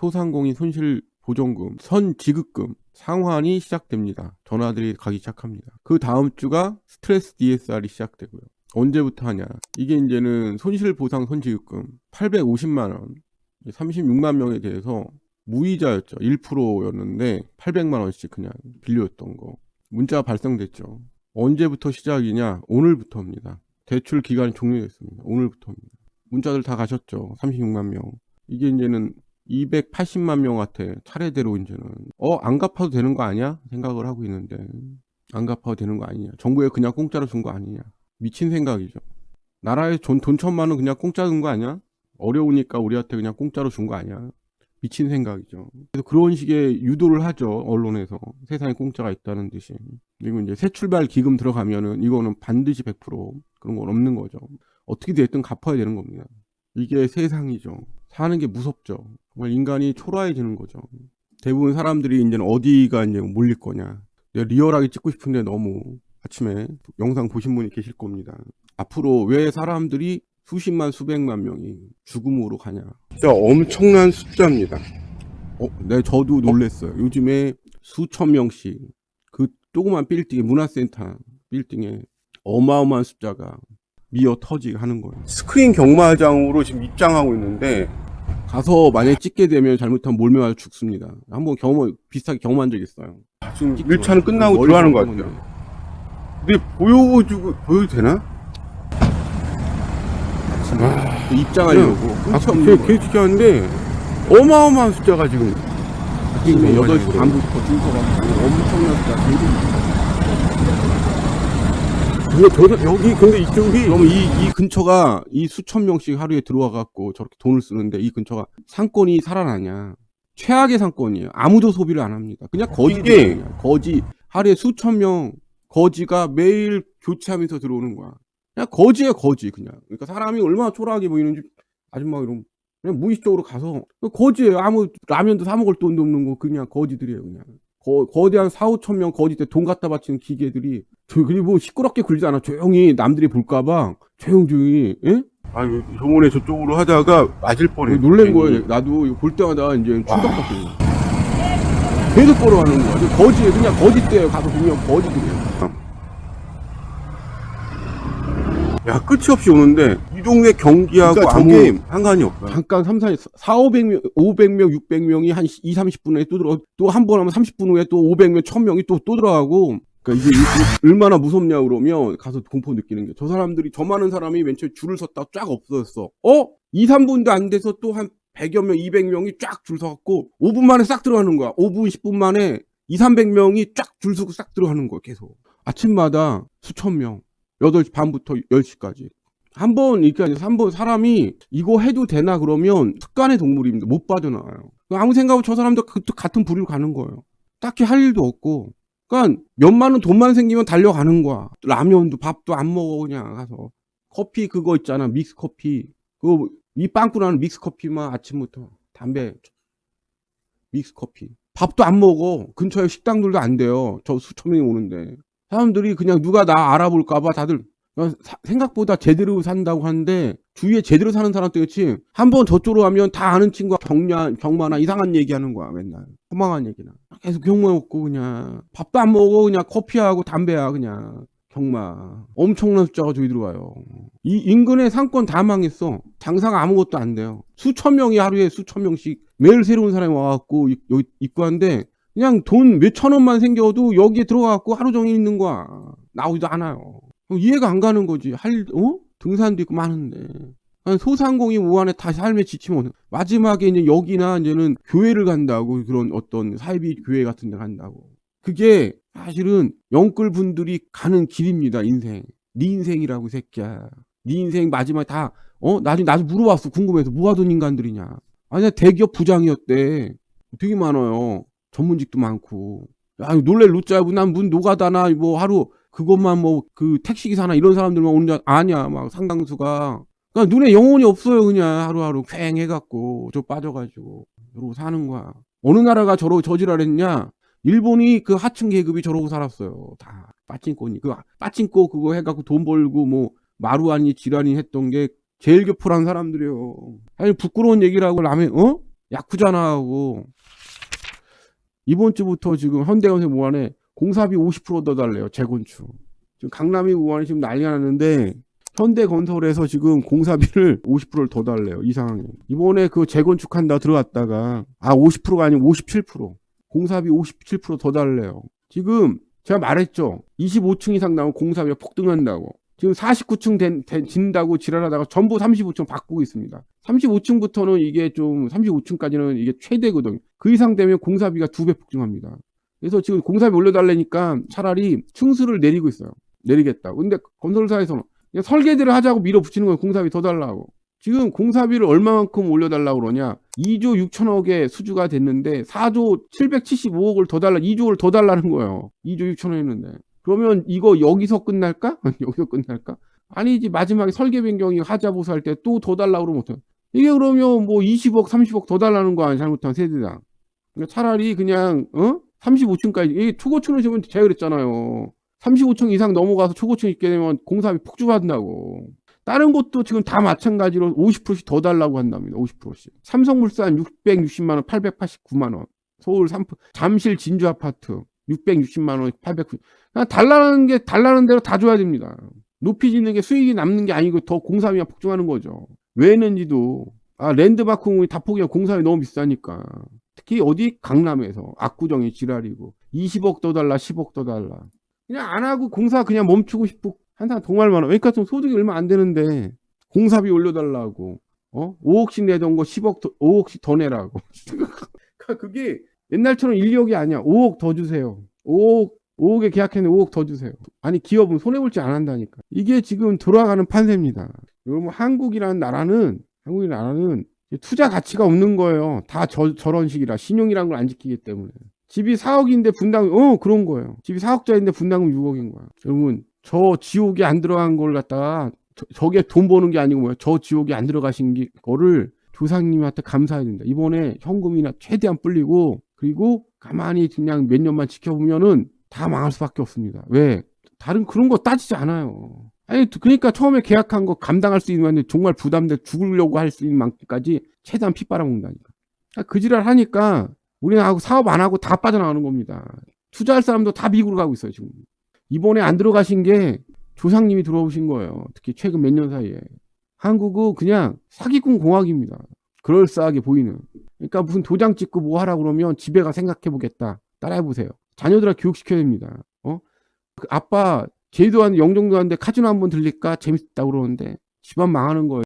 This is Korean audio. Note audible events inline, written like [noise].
소상공인 손실 보전금, 선지급금 상환이 시작됩니다. 전화들이 가기 시작합니다. 그 다음 주가 스트레스 DSR이 시작되고요. 언제부터 하냐? 이게 이제는 손실 보상 선지급금 850만 원, 36만 명에 대해서 무이자였죠. 1%였는데 800만 원씩 그냥 빌려줬던 거. 문자가 발송됐죠. 언제부터 시작이냐? 오늘부터입니다. 대출 기간이 종료됐습니다. 오늘부터입니다. 문자들 다 가셨죠. 36만 명. 이게 이제는 280만 명한테 차례대로 이제는 어 안 갚아도 되는 거 아니야? 생각을 하고 있는데 안 갚아도 되는 거 아니냐? 정부에 그냥 공짜로 준 거 아니냐? 미친 생각이죠. 나라에 돈, 돈 천만 원 그냥 공짜 준 거 아니야? 어려우니까 우리한테 그냥 공짜로 준 거 아니야? 미친 생각이죠. 그래서 그런 식의 유도를 하죠. 언론에서. 세상에 공짜가 있다는 듯이. 그리고 이제 새 출발 기금 들어가면은 이거는 반드시 100% 그런 건 없는 거죠. 어떻게 됐든 갚아야 되는 겁니다. 이게 세상이죠. 사는 게 무섭죠. 인간이 초라해지는 거죠. 대부분 사람들이 이제는 어디가 이제 몰릴 거냐. 내가 리얼하게 찍고 싶은데 너무 아침에 영상 보신 분이 계실 겁니다. 앞으로 왜 사람들이 수십만 수백만 명이 죽음으로 가냐. 진짜 엄청난 숫자입니다. 어, 네, 저도 놀랬어요. 요즘에 수천 명씩 그 조그만 빌딩에 문화센터 빌딩에 어마어마한 숫자가 미어 터지게 하는 거예요. 스크린 경마장으로 지금 입장하고 있는데 가서 만약에 찍게 되면 잘못하면 몰매 맞아 죽습니다. 한번 경험 비슷하게 경험한 적 있어요. 지금 1차는 끝나고 들어가는 것 같아요. 근데 보여주고 보여도 되나? 아, 입장하려고 아까 걔, 걔 지켰는데 어마어마한 숫자가 지금 지금 8시 반부터 줄 서가지고 엄청난 숫자 근데 저 여기 근데 이쪽이 그럼 이, 이 근처가 이 수천 명씩 하루에 들어와 갖고 저렇게 돈을 쓰는데 이 근처가 상권이 살아나냐? 최악의 상권이에요. 아무도 소비를 안 합니다. 그냥 거지게 거지. 하루에 수천 명 거지가 매일 교체하면서 들어오는 거야. 그냥 거지야 거지 그냥. 그러니까 사람이 얼마나 초라하게 보이는지 아줌마 이런 그냥 무의식적으로 가서 거지예요. 아무 라면도 사 먹을 돈도 없는 거 그냥 거지들이에요 그냥 거, 거대한 4, 5천 명 거지 때 돈 갖다 바치는 기계들이 저 그리고 뭐 시끄럽게 굴지 않아. 조용히 남들이 볼까봐. 조용조용히 예? 아유, 저번에 저쪽으로 하다가 맞을 뻔했어. 놀란 거예요 나도 볼 때마다 이제 충격받거든요 계속 걸어가는 거야. 거지예요 그냥 거지 때예요 가서 그냥 거지들이에요 야, 끝이 없이 오는데, 이 동네 경기하고 그러니까 아무 저게 상관이 없어. 잠깐 3, 4, 4, 500명, 500명, 600명이 한 2, 30분 후에 또 들어, 또 한 번 하면 30분 후에 또 500명, 1000명이 또, 또 들어가고, 그러니까 이게 이- 얼마나 무섭냐 그러면 가서 공포 느끼는 게 저 사람들이 저 많은 사람이 맨 처음에 줄을 섰다 쫙 없어졌어. 어? 2, 3분도 안 돼서 또 한 100여 명, 200명이 쫙 줄 서갖고 5분 만에 싹 들어가는 거야. 5분, 10분 만에 2, 300명이 쫙 줄 서고 싹 들어가는 거야, 계속. 아침마다 수천 명. 8시 반부터 10시까지. 한 번 이렇게 아니라 한번 사람이 이거 해도 되나 그러면 습관의 동물입니다. 못 빠져나와요. 아무 생각 없이 저 사람도 그- 또 같은 부류로 가는 거예요. 딱히 할 일도 없고. 그러니까 몇만 원 돈만 생기면 달려가는 거야. 라면도 밥도 안 먹어 그냥 가서. 커피 그거 있잖아. 믹스 커피. 그거 이 빵꾸 나는 믹스 커피만 아침부터 담배 믹스 커피. 밥도 안 먹어. 근처에 식당들도 안 돼요. 저 수천 명이 오는데. 사람들이 그냥 누가 나 알아볼까봐 다들 사- 생각보다 제대로 산다고 하는데 주위에 제대로 사는 사람 때그치 한번 저쪽으로 가면 다 아는 친구가 경마, 경마나 이상한 얘기하는 거야 맨날. 허망한 얘기나. 계속 경마 먹고 그냥. 밥도 안 먹어 그냥 커피하고 담배야 그냥. 경마. 엄청난 숫자가 저기 들어와요. 이 인근의 상권 다 망했어. 장사가 아무것도 안 돼요. 수천 명이 하루에 수천 명씩 매일 새로운 사람이 와갖고 이- 여기 입구한데 그냥 돈 몇천 원만 생겨도 여기에 들어가갖고 하루 종일 있는 거야. 나오지도 않아요. 이해가 안 가는 거지. 할, 어? 등산도 있고 많은데. 아니, 소상공인 우한에 다 삶에 지치면 마지막에 이제 여기나 이제는 교회를 간다고 그런 어떤 사이비 교회 같은 데 간다고. 그게 사실은 영끌 분들이 가는 길입니다, 인생. 네 인생이라고, 이 새끼야. 네 인생 마지막에 다, 어? 나중에 나도 물어봤어. 궁금해서. 뭐 하던 인간들이냐. 아니야, 대기업 부장이었대. 되게 많아요. 전문직도 많고. 야, 놀랄 루짜고 난문 노가다나 뭐 하루 그것만 뭐 그 택시기사나 이런 사람들만 오는 줄 아냐. 막 상당수가. 그러니까 눈에 영혼이 없어요. 그냥 하루하루 쾌행 해갖고 저 빠져가지고 그러고 사는 거야. 어느 나라가 저러고 저지랄 했냐? 일본이 그 하층 계급이 저러고 살았어요. 다 빠친코니 그 빠친코 그거 해갖고 돈 벌고 뭐 마루아니 지라니 했던 게 제일 교포란 사람들이요. 아니 부끄러운 얘기라고 라면 어? 야쿠자나 하고 이번 주부터 지금 현대건설 모안에 공사비 50%더 달래요 재건축. 지금 강남이 모안이 지금 난리가 났는데 현대건설에서 지금 공사비를 50%를 더 달래요 이 상황에. 이번에 그 재건축한다 들어갔다가 아 50%가 아니고 57% 공사비 57%더 달래요. 지금 제가 말했죠 25층 이상 나오면 공사비가 폭등한다고. 지금 49층 된, 된, 진다고 지랄하다가 전부 35층 바꾸고 있습니다. 35층부터는 이게 좀 35층까지는 이게 최대거든요. 그 이상 되면 공사비가 두 배 폭증합니다. 그래서 지금 공사비 올려달라니까 차라리 층수를 내리고 있어요. 내리겠다. 근데 건설사에서는 그냥 설계대로 하자고 밀어붙이는 거예요. 공사비 더 달라고. 지금 공사비를 얼마만큼 올려달라고 그러냐. 2조 6천억의 수주가 됐는데 4조 775억을 더 달라, 2조를 더 달라는 거예요. 2조 6천억 했는데. 그러면 이거 여기서 끝날까? [laughs] 여기서 끝날까? 아니지 마지막에 설계 변경이 하자 보수할 때 또 더 달라고 그러면 어떡해. 이게 그러면 뭐 20억 30억 더 달라는 거 아니야 잘못하면 세대당 그러니까 차라리 그냥 어 35층까지 이게 초고층을 지면 제가 그랬잖아요 35층 이상 넘어가서 초고층 있게 되면 공사비 폭주받는다고 다른 곳도 지금 다 마찬가지로 50%씩 더 달라고 한답니다 50%씩 삼성물산 660만 원 889만 원 서울 3 잠실 진주 아파트 660만 원 890. 그냥 달라는 게 달라는 대로 다 줘야 됩니다. 높이 짓는 게 수익이 남는 게 아니고 더 공사비가 폭증하는 거죠. 왜 했는지도 아 랜드마크 다 포기하고 공사비 너무 비싸니까. 특히 어디 강남에서 압구정이 지랄이고 20억 더 달라 10억 더 달라. 그냥 안 하고 공사 그냥 멈추고 싶고 한상 동할만 원. 그러니까 좀 소득이 얼마 안 되는데 공사비 올려달라고 어 5억씩 내던 거 10억 더, 5억씩 더 내라고. [laughs] 그러니까 그게 옛날처럼 1, 2억이 아니야. 5억 더 주세요. 5억, 5억에 계약했는데 5억 더 주세요. 아니, 기업은 손해볼지 안 한다니까. 이게 지금 돌아가는 판세입니다. 여러분, 한국이라는 나라는, 한국이라는 나라는 투자 가치가 없는 거예요. 다 저, 저런 식이라. 신용이란 걸 안 지키기 때문에. 집이 4억인데 분담금, 어, 그런 거예요. 집이 4억짜리인데 분담금 6억인 거야. 여러분, 저 지옥에 안 들어간 걸 갖다가, 저, 저게 돈 버는 게 아니고 뭐야. 저 지옥에 안 들어가신 게, 거를 조상님한테 감사해야 된다. 이번에 현금이나 최대한 불리고, 그리고 가만히 그냥 몇 년만 지켜보면은 다 망할 수밖에 없습니다. 왜? 다른 그런 거 따지지 않아요. 아니, 그러니까 처음에 계약한 거 감당할 수 있는 만큼 정말 부담돼 죽으려고 할 수 있는 만큼까지 최대한 피 빨아먹는다니까. 그러니까 그 지랄 하니까 우리하고 사업 안 하고 다 빠져나가는 겁니다. 투자할 사람도 다 미국으로 가고 있어요, 지금. 이번에 안 들어가신 게 조상님이 들어오신 거예요. 특히 최근 몇 년 사이에. 한국은 그냥 사기꾼 공학입니다. 그럴싸하게 보이는. 그러니까 무슨 도장 찍고 뭐 하라 그러면 집에 가 생각해 보겠다. 따라해 보세요. 자녀들아 교육시켜야 됩니다. 어? 그 아빠 제주도 한 영종도 하는데 카지노 한번 들릴까 재밌다 그러는데 집안 망하는 거예요.